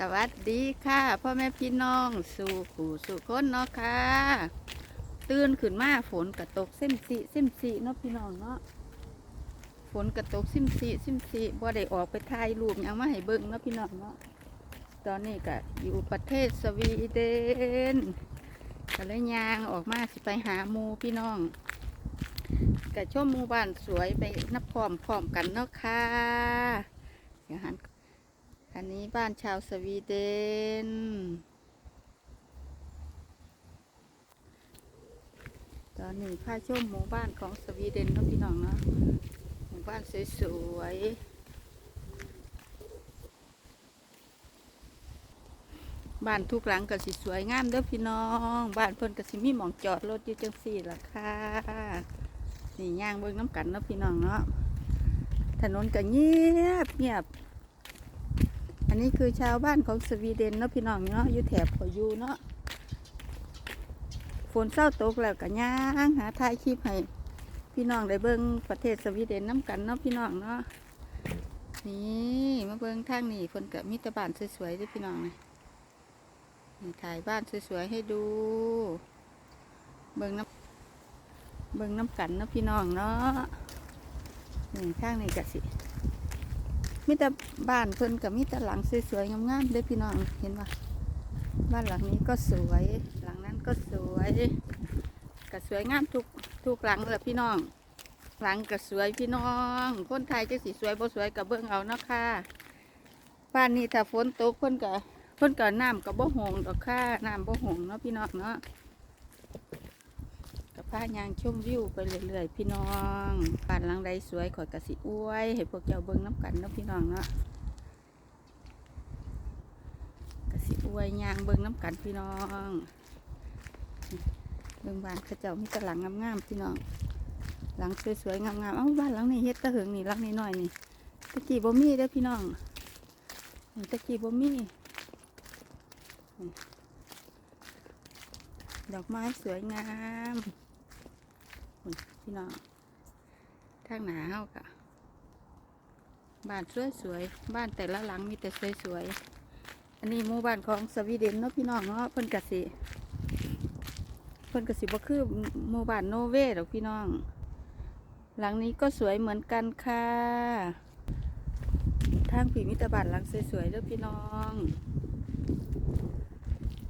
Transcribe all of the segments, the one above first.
สวัสดีค่ะพ่อแม่พี่น้องสู่ขู่สู่คนเนาะค่ะตื่นขึ้นมาฝนกระตกเส้นสีเส้นสีเนาะพี่น้องเนาะฝนกระตกเส้นสีเส้นสีบ่ได้ออกไปถ่ายรูปยังมาให้เบิ่งเนาะพี่น้องเนาะตอนนี้ก็อยู่ประเทศสวีเดนก็เลยยางออกมาสิไปหาหมูพี่น้องก็ชมหมู่บ้านสวยไปนับพร้อมพร้อมกันเนาะค่ะเดี๋ยวหัน อันนี้บ้านชาวสวีเดน ตอนนี้าชมหมู่บ้านของสวีเดนเนาะพี่น้องเนาะ หมู่บ้านสวยๆ บ้านทุกหลังก็สิสวยงามเด้อพี่น้อง บ้านเพิ่นก็สิมีหมองจอดรถอยู่จังสี่ล่ะค่ะ นี่ย่างเบิ่งน้ำกันเนาะพี่น้องเนาะ ถนนก็เงียบเงียบ นนี้คือชาวบ้านของสวีเดนเนาะพี่น้องเนาะอยู่แถบพอยูเนาะฝนเศร้าตกแล้วก็ย่างหาถ่ายคลิปให้พี่น้องได้เบิ่งประเทศสวีเดนน้ำกันเนาะพี่น้องเนาะนี่มาเบิ่งทางนี่ฝนกับมิตรบ้านสวยๆด้วยพี่น้องนี่นี่ถ่ายบ้านสวยๆให้ดู เบิ่งน้ำเบิ่งน้ำกันเนาะพี่น้องเนาะนี่ทางนี่กะสิ มีแต่บ้านเพิ่นกับมีแต่หลังสวยๆงามๆเด้อพี่น้องเห็นปะบ้านหลังนี้ก็สวย หลังนั้นก็สวยก็สวยงามทุกทุกหลังเลยพี่น้อง หลังก็สวยพี่น้อง คนไทยจะสีสวยบ่สวยกับเบิ่งเอาเนาะค่ะบ้านนี้ถ้าฝนตกเพิ่นก็เพิ่นก็น้ำก็บ่หงดอกค่ะน้ำบ่หงเนาะพี่น้องเนาะ กับพายางชมวิวไปเรื่อยๆพี่น้องบ้านหลังใดสวยข่อยกระสิอวยให้พวกเจ้าเบิ่งน้ำกันเนาะพี่น้องเนาะกระสิอวยยางเบิ่งน้ำกันพี่น้องเบิ่งบ้านเขาเจ้ามีแต่หลังงามๆพี่น้องหลังสวยๆงามๆเอ้าบ้านหลังนี้เฮ็ดตะเหิงนี่หลังนี้น้อยนี่ตะกี้บ่มีเด้พี่น้องนี่ตะกี้บ่มีดอกไม้สวยงาม พี่น้องทางหนาเฮากะบ้านสวยๆบ้านแต่ละหลังมีแต่สวยๆอันนี้หมู่บ้านของสวีเดนเนาะพี่น้องเนาะเพิ่นกะสิเพิ่นกะสิบ่คือหมู่บ้านโนเวดอกพี่น้อง หลังนี้ก็สวยเหมือนกันค่ะทางผีมิตรบ้านหลังสวยๆเด้อพี่น้อง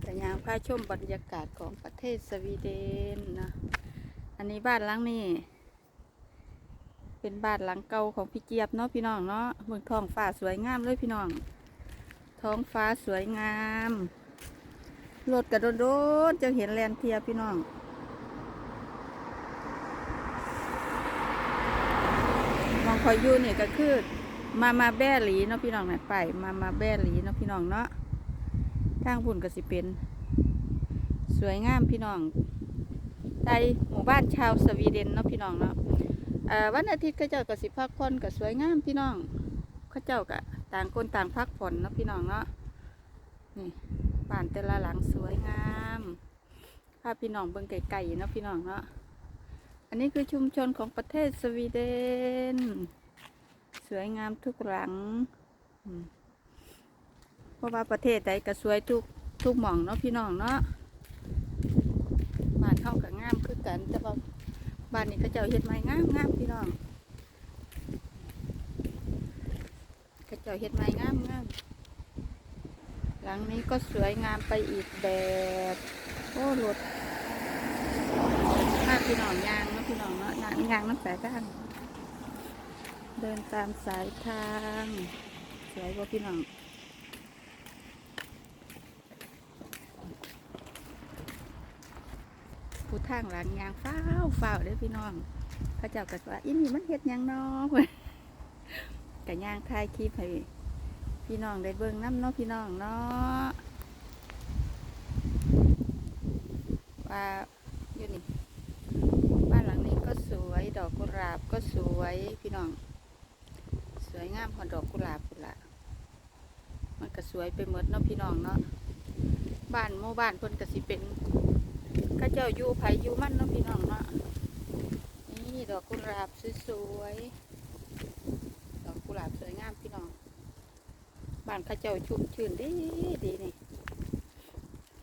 แต่ยางพาชมบรรยากาศของประเทศสวีเดนนะ นนี้บ้านหลังนี้ เป็นบ้านหลังเก่าของพี่เจี๊ยบเนาะพี่น้องเนาะเมืองทองฟ้าสวยงามเลยพี่น้อง ท้องฟ้าสวยงามรถกระโดดโดดจะเห็นแลนเทียพี่น้องมองคอยอยู่เนี่ยก็คือ มามาแบ่หลีเนาะพี่น้องเนี่ยไปมามาแบ่หลีเนาะพี่น้องเนาะทางพุ่นก็สิเป็น สวยงามพี่น้อง ในหมู่บ้านชาวสวีเดนเนาะพี่น้องเนาะวันอาทิตย์เขาเจ้าก็สิพักผ่อนก็สวยงามพี่น้องเขาเจ้าก็ต่างคนต่างพักผ่อนเนาะพี่น้องเนาะนี่บ้านแต่ละหลังสวยงามพาพี่น้องเบิ่งไก่ๆเนาะพี่น้องเนาะอันนี้คือชุมชนของประเทศสวีเดน สวยงามทุกหลังเพราะว่าประเทศใดก็สวยทุกทุกหม่องเนาะพี่น้องเนาะ บ้านเฮาก็งามคือ กัน แต่ว่าบ้านนี้เขาเจ้าเฮ็ดไม้งามงามพี่น้องเขาเจ้าเฮ็ดไม้งามงามหลังนี้ก็สวยงามไปอีกแบบโอ้รถถ้าพี่น้องยางนะพี่น้องเนาะยางยางน้ำสายทางเดินตามสายทางสวยกว่าพี่น้อง ผู้ทางหลังยางฟ้าวฟ้าเด้อพี่น้องเขาเจ้าก็ว่าอีนี่มันเฮ็ดยังน้อเว้ยกะย่างถ่ายคลิปให้พี่น้องได้เบิ่งน้ำเนาะพี่น้องเนาะว่าอยู่นี่บ้านหลังนี้ก็สวยดอกกุหลาบก็สวยพี่น้อง สวยงามพอดอกกุหลาบกุหลาบมันก็สวยไปหมดเนาะพี่น้องเนาะบ้านหมู่บ้านเพิ่นก็สิเป็น ข้าเจ้าอยู่ไผอยู่มันเนาะพี่น้องเนาะนี่ดอกกุหลาบสวยๆดอกกุหลาบสวยงามพี่น้องบ้านข้าเจ้าชุ่มชื่นดีดีนี่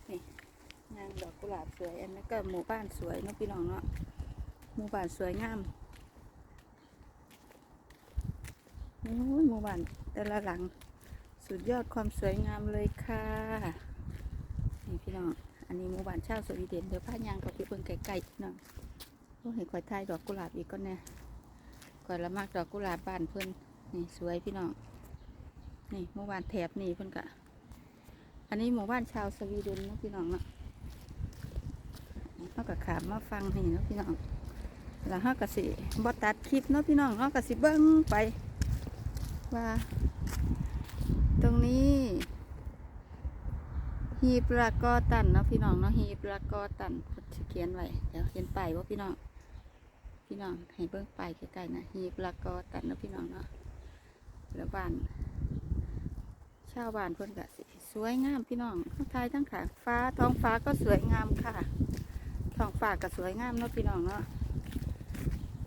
นี่งานดอกกุหลาบสวยอันนั้ก็หมู่บ้านสวยเนาะพี่น้องเนาะหมู่บ้านสวยงามโอ้ยหมู่บ้านแต่ละหลัง สุดยอดความสวยงามเลยค่ะนี่พี่น้อง อันนี้หมู่บ้านชาวสวีเดนเดี๋ยวพายางกับพี่เพิ่งไกลๆน้องโอ้เห็นข่อยทายดอกกุหลาบอีกก็แน่ก่อนละมากดอกกุหลาบบ้านเพิ่นนี่สวยพี่น้อง นี่หมู่บ้านแถบนี่เพิ่นกะ อันนี้หมู่บ้านชาวสวีเดนนะพี่น้องเนาะเขากะขามมาฟังนี่นะพี่น้อง แล้วเขากะสิบอตัดคลิปเนาะพี่น้องเขากะสิเบิ้งไป ว่า ตรงนี้ ฮีปรากอตันเนาะพี่น้องเนาะฮีปรากอตันเพิ่นสิเขียนไว้เดี๋ยวเขียนป้ายว่าพี่น้อง พี่น้องให้เบิ้งป้ายใกล้ๆนะฮีปรากอตันเนาะพี่น้องเนาะแล้วบ้านชาวบ้านเพิ่นก็สิสวยงามพี่น้องทั้งไทยทั้งขาฟ้าท้องฟ้าก็สวยงามค่ะท้องฟ้าก็สวยงามเนาะพี่น้องเนาะ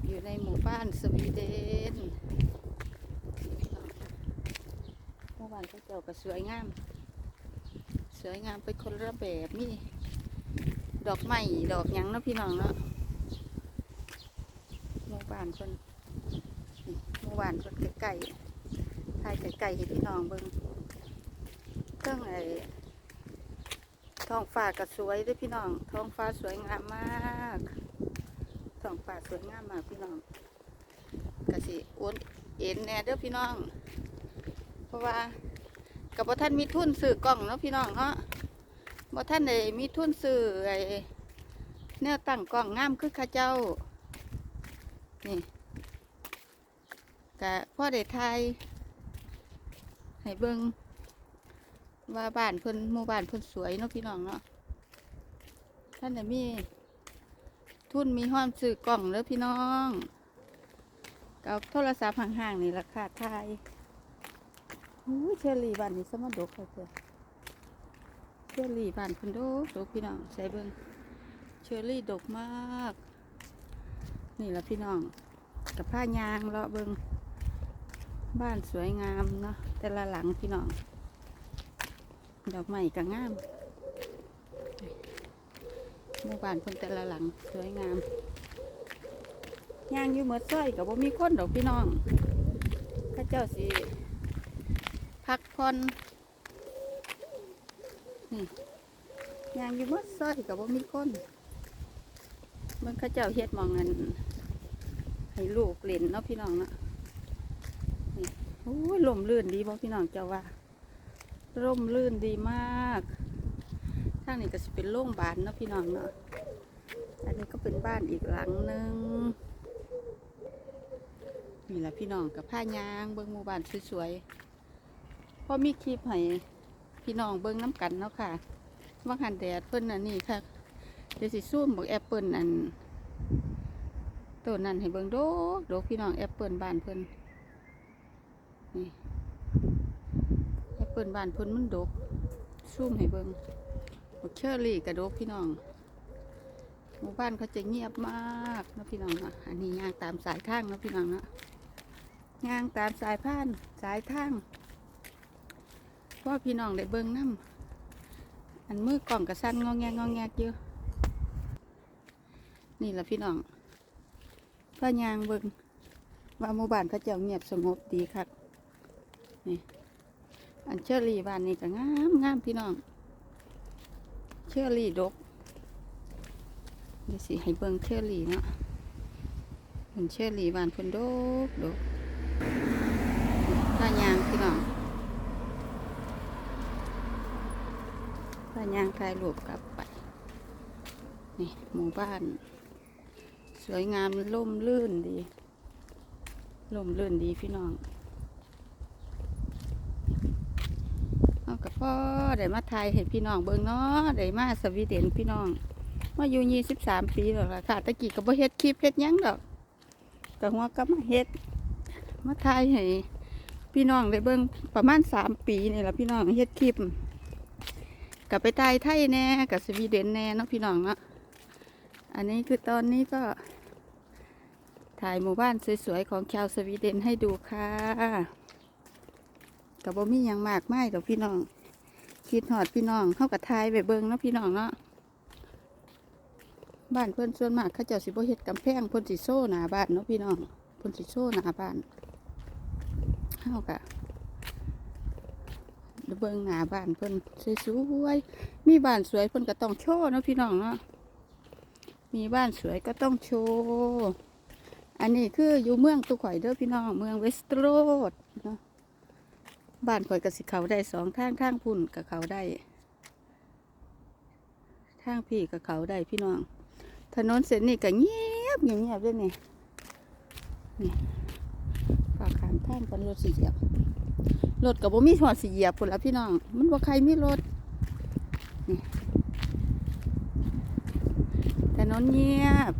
อยู่ในหมู่บ้านสวีเดนหมู่บ้านเขาเจ้าก็สวยงาม วยงามเป็นคนละแบบนี่ ดอกไม้ดอกยังเนาะพี่น้องเนาะหมู่บ้านเพิ่นนี่หมู่บ้านเพิ่นใกล้ๆถ่ายใกล้ๆให้พี่น้องเบิ่งเครื่องไอ้ท้องฟ้าก็สวยด้วยพี่น้อง ท้องฟ้าสวยงามมากท้องฟ้าสวยงามมากพี่น้องกะสิอ้วนเอ็นแน่เด้อพี่น้อง เพราะว่า กับท่านมีทุนซื้อกล้องเนาะพี่น้องเนาะบ่ท่านได้มีทุนซื้อไอ้แนวตั้งกล้องงามคือข้าเจ้า นี่กะพ่อได้ทายให้เบิ่งว่าบ้านเพิ่นหมู่บ้านเพิ่นสวยเนาะพี่น้องเนาะท่านจะมีทุนมีห้อมซื้อกล่องเด้อพี่น้องกับโทรศัพท์ห่างๆนี่ราคาไทยอู้ย เชอรี่บ้านนี้สมดกเลยเจ้ะเชอรี่บ้านเพิ่นดกดกพี่น้องใส่เบิ่งเชอรี่ดกมาก นี่ละพี่น้องกับผ้ายางเลาะเบิ่งบ้านสวยงามเนาะแต่ละหลังพี่น้อง ดอกไม้ก็งามหมู่บ้านเพิ่นแต่ละหลังสวยงามย่างอยู่เมื่อซอยกับว่ามีคนดอกพี่น้องข้าเจ้าสิ พักผ่อนนี่ยางอยู่มื่อซอยกับว่ามีคนมันข้าเจ้าเฮ็ดมองเงินให้ลูกเล่นเนาะพี่น้องเนาะนี่โอ้ยลมลื่นดีบ่พี่น้องเจ้าว่าร่มรื่นดีมากทางนี้ก็จะเป็นโล่งบานเนาะพี่น้องเนาะอันนี้ก็เป็นบ้านอีกหลังหนึ่งนี่แหละพี่น้องกับผ้ายางเบิ้องหมู่บ้านสวยๆ พอมีคลิปให้พี่น้องเบิ้งน้ำกันเนาะค่ะว่าหันแดดเพิ่นอันนี้ค่ะเดี๋ยวสิซูมบอกแอปเปิลอันต้นนั้นให้เบิ้งโดกโดกพี่น้องแอปเปิลบ้านเพิ่นนี่แอปเปิลบ้านเพิ่นมันดกซูมให้เบิ่งบักเชอรี่กระดกพี่น้องหมู่บ้านเขาจะเงียบมากนะพี่น้องนะอันนี้ย่างตามสายทางนะพี่น้องนะย่างตามสายพานสายทาง พราพี่น้องได้เบิ่งน้ำอันมือกล่องกระสั้นงองแงงองแงเยอะนี่แหละพี่น้องพ่อยางเบิ่งว่าหมู่บ้านเขาเจ้าเงียบสงบดีครับอันเชอรี่บ้านนี้ก็งามงามพี่น้อง เชอรี่ดกเดี๋ยวสิให้เบิ่งเชอรี่เนาะเป็นเชอรี่บ้านเพิ่นดกดกผ้ายางพี่น้องผ้า ย่างถ่ายรูปกลับไป นี่หมู่บ้าน สวยงามล่มลื่นดีล่มลื่นดีพี่น้องเอากับพ่อได้มาไทยเห็นพี่น้องเบิ่งเนาะได้มาสวีเดนพี่น้องมาอยู่ยี่สิบสามปีแล้วล่ะค่ะตะกี้ก็บ่เฮ็ดคลิปเฮ็ดยังดอกก็หัวก็มาเฮ็ด มาไทยให้พี่น้องได้เบิ่งประมาณสามปีนี่แหละพี่น้องเฮ็ดคลิป กับไปไทยไทยแน่กับสวีเดนแน่เนาะพี่น้องเนาะอันนี้คือตอนนี้ก็ ถ่ายหมู่บ้านสวยๆของชาวสวีเดนให้ดูค่ะกับบ่มียังมากไม่ดอกพี่น้องคิดหอดพี่น้องเข้ากับทายไปเบิ่งเนาะพี่น้องเนาะบ้านเพิ่อนส่วนมากเขาเจ้าสิบเฮ็ดกำแพงพ่นสิโซ่หนาบ้านเนาะพี่น้องพ่นสิโซ่หนาบ้านเฮากะ เบิ่งหน้าบ้านเพิ่นสวยๆมีบ้านสวยเพิ่นก็ต้องโชว์เนาะพี่น้องเนาะมีบ้านสวยก็ต้องโชว์อันนี้คืออยู่เมืองตุข่อยเด้อพี่น้องเมืองเวสต์โรดเนาะบ้านข่อยกับสิเขาได้สองทางทางพุ่นกับเขาได้ทางพี่กับเขาได้พี่น้อง ถนนเส้นนี้ก็เงียบเงียบๆด้วยนี่นี่ฝากขามทางกันรถสีเหยียบ รถกับบ่มีหัวสีเหยียบพุ่นละพี่น้อง มันบ่ใครมีรถนี่ถนนเงียบ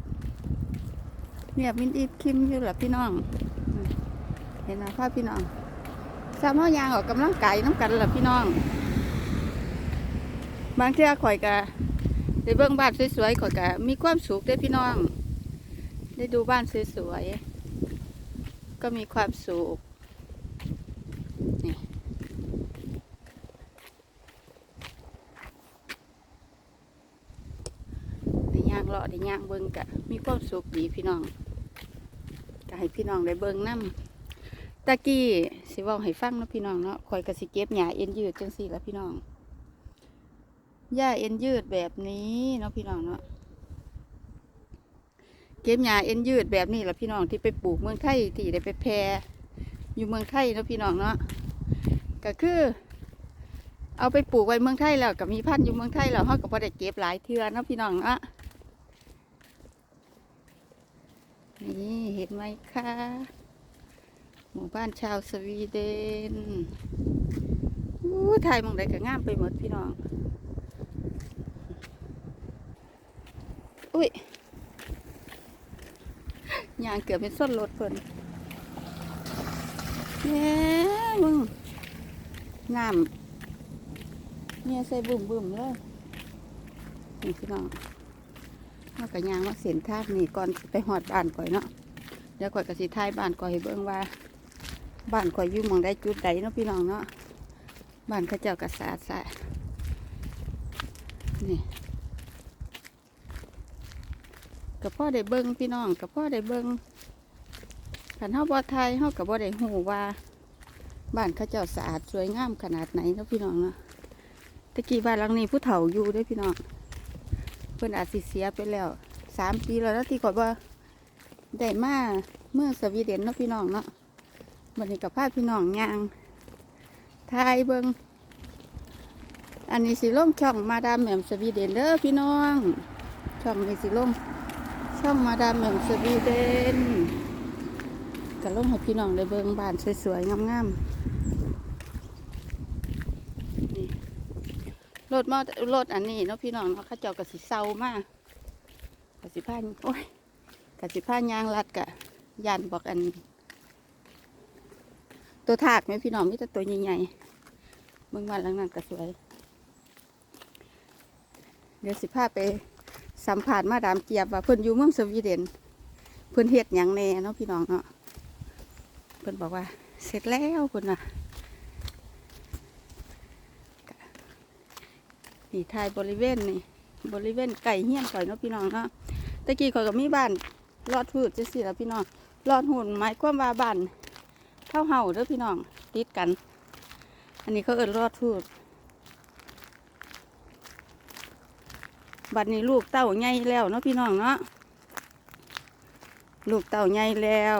เงียบมินอีบคิมอยู่ละพี่น้อง เห็นนะภาพพี่น้องสามห้อยางออกกำลังกายน้ำกันละพี่น้อง บางเที่ยข่อยกะได้เบิ่งบ้านสวยๆข่อยกะมีความสุขได้พี่น้อง ได้ดูบ้านสวยๆก็มีความสุขนี่ได้ ย่างเบิ่งกะมีความสุขดีพี่น้องก็ให้พี่น้องได้เบิ่งน้ำตะกี้สิเว่าให้ฟังเนาะพี่น้องเนาะคอยกระสิเก็บหญ้าเอ็นยืดจังสี่ละพี่น้องหญ้าเอ็นยืดแบบนี้เนาะพี่น้องเนาะเก็บหญ้าเอ็นยืดแบบนี้ละพี่น้องที่ไปปลูกเมืองไทยที่ได้ไปแพร่อยู่เมืองไทยเนาะพี่น้องเนาะก็คือเอาไปปลูกไว้เมืองไทยแล้วก็มีพันธุ์อยู่เมืองไทยแล้วเขาก็พอได้เก็บหลายเทือเนาะพี่น้องเนาะ นี่เห็นไหมคะ หมู่บ้านชาวสวีเดนอู้ไทยมองใดก็งามไปหมดพี่น้อง อุ้ยยางเกือบเป็นส้นรถเพิ่นแหน่มึงน้ำเนี่ยใส่บุ่มบุ่มๆเลยนี่พี่น้อง เอากระยางมาเสียนทางนี่ก่อนไปหอดบ้านก่อยเนาะเดี๋ยวก่อยกสิทายบ้านก่อยเบิ่งว่า บ้านก่อยอยู่มองใดจุดใดเนาะพี่น้องเนาะบ้านเขาเจ้ากระสาดสะนี่กับพ่อได้เบิ่งพี่น้องกับพ่อได้เบิ่งขันเฮาบ่ไทยเฮากับบ่ได้หูว่า บ้านเขาเจ้าสะอาดสวยงามขนาดไหนเนาะพี่น้องเนาะตะกี้บ้านหลังนี้ผู้เฒ่าอยู่ด้วยพี่น้อง เพิ่นอาจสิเสียไปแล้วสามปีแล้วนะที่ก่อยว่าได้มาเมื่อสวีเดนเนาะพี่น้องเนาะวันนี้กับพาพี่น้องยางทายเบิงอันนี้สิลงช่องมาดามแหม่มสวีเดนเด้อพี่น้อง ช่องนี้สิลงช่องมาดามแหม่มสวีเดนก็ลงให้พี่น้องได้เบิงบ้านสวยๆงามๆนี่ รถมอรถอันนี้เนาะพี่น้องเนาะข้าเจ้าก็สิเศร้ามากก็สิพาโอ้ยกสิผ้ายางรัดกะยันบอกอัน ตัวถากไหมพี่น้องมิแต่ตัวใหญ่ๆเมืองวันหลังนั้นก็สวย เดี๋ยวสิพาไปสัมผัสมาดามเกียบว่าเพิ่นอยู่เมืองสวีเดน เพิ่นเฮ็ดหยังแน่เนาะพี่น้องเนาะเพิ่นบอกว่าเสร็จแล้วเพิ่นน่ะ นี่ทายบริเวณนี่บริเวณไก่เฮี้ยนก่อยเนาะพี่น้องเนาะตะกี้ข่อยก็มีบ้านรอดพืชจะสิแล้วพี่น้องรอดหุ่นหมายความว่าบ้านเท่าเห่าเด้อพี่น้องติดกัน อันนี้เขาเอิ้นรอดพืชบัดนี้ลูกเต้าใหญ่แล้วเนาะพี่น้องเนาะลูกเต้าใหญ่แล้ว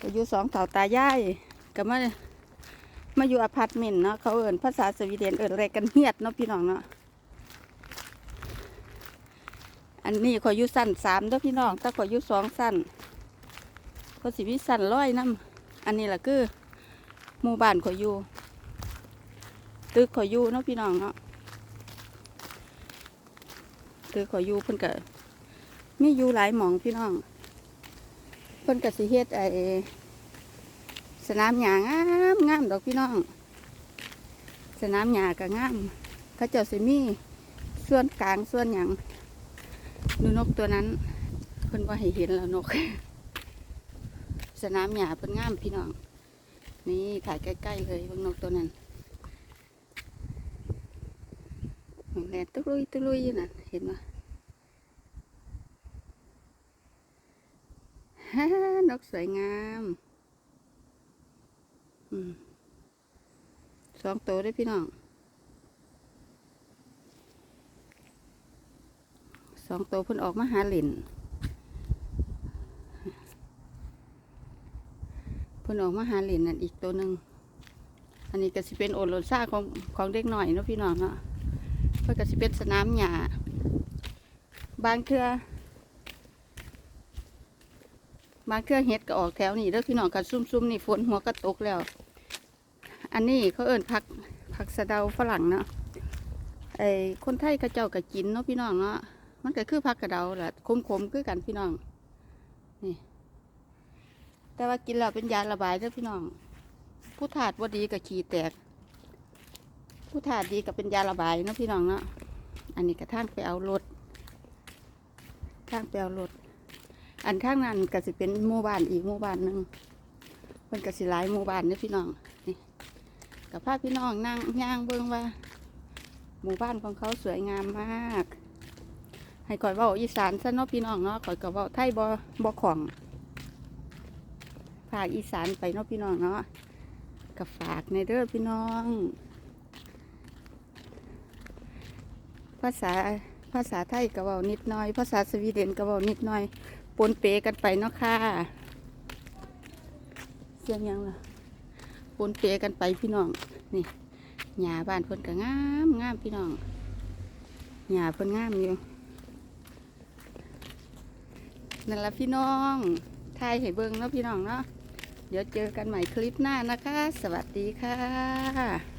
ก็อยู่สองเต่าตายายก็มา มาอยู่อพาร์ตเมนต์เนาะเขาเอิ้นภาษาสวีเดนเอิ้นอะไรกันเฮียดเนาะพี่น้องเนาะอันนี้ขอยอยู่สั้นสามเด้อพี่น้องถ้าขออยู่สองสั้นก็สิวิสั้นร้อยน้ำอันนี้แหละคือหมู่บ้านขอยอยู่ตึกขอยอยู่เนาะพี่น้องเนาะตึกขอยอยู่เพิ่นก็มีอยู่หลายหมองพี่น้องเพิ่นก็สิเฮ็ดไอ สนามหญ้างามงามดอกพี่น้อง สนามหญ้าก็งามเขาเจ้าสิมีส่วนกลางส่วนหยังดูนกตัวนั้นเพิ่นว่าให้เห็นแล้วนก สนามหญ้าเพิ่นงามพี่น้อง นี่ถ่ายใกล้ๆเลยเบางนกตัวนั้นแลนตุลุยตุลุยอยู่น่ะเห็นไหมฮ่านกสวยงาม สองตัวได้พี่น้องสองตัวเพิ่นออกมาหาเหล่นเพิ่นออกมาหาเหรียญนั่นอีกตัวหนึ่งอันนี้ก็สิเป็นโอโลซ่าของของเด็กหน่อยเนาะพี่น้องเนาะเพิ่นก็สิเป็นสนามหญ้าบางเทื่อบางเทื่อเฮ็ดก็ออกแถวนี้เด้อพี่น้องกันซุ่มๆนี่ฝนหัวก็ตกแล้ว อันนี้เขาเอิ้นผักผักสะเดาฝรั่งเนาะไอ้คนไทยเขาเจ้าก็กินเนาะพี่น้องเนาะมันก็คือผักกระเดาแหละขมๆคือกันพี่น้องนี่ แต่ว่ากินแล้วเป็นยาระบายเด้อพี่น้อง ผู้ถาดว่าดีกับขี้แตก ผู้ถาดดีกับเป็นยาระบายเนาะพี่น้องเนาะอันนี้กระทั่งไปเอารถทางไปเอารถอันข้างนั้นก็สิเป็นหมู่บ้านอีกหมู่บ้านหนึ่งมันก็สิหลายหมู่บ้านเด้อพี่น้อง กับพาพี่น้องนั่งย่างเบิ่งว่า หมู่บ้านของเขาสวยงามมาก ให้ก่อยว่าอีสานซะเนาะพี่น้องเนาะก่อยกับว่าไทยบ่บ่ของภาคอีสานไปเนาะพี่น้องเนาะกับฝากในเด้อพี่น้อง ภาษาภาษาไทยก็เว้านิดหน่อย ภาษาสวีเดนก็เว้านิดหน่อยปนเปกันไปเนาะค่ะเสียงยังล่ะ ปนเปกันไปพี่น้อง นี่หญ้าบ้านเพิ่นก็งามงามพี่น้องหญ้าเพิ่นงามอยู่นั่นละพี่น้องทายเห้เบิ้งเนาะพี่น้องเนาะ เดี๋ยวเจอกันใหม่คลิปหน้านะคะ สวัสดีค่ะ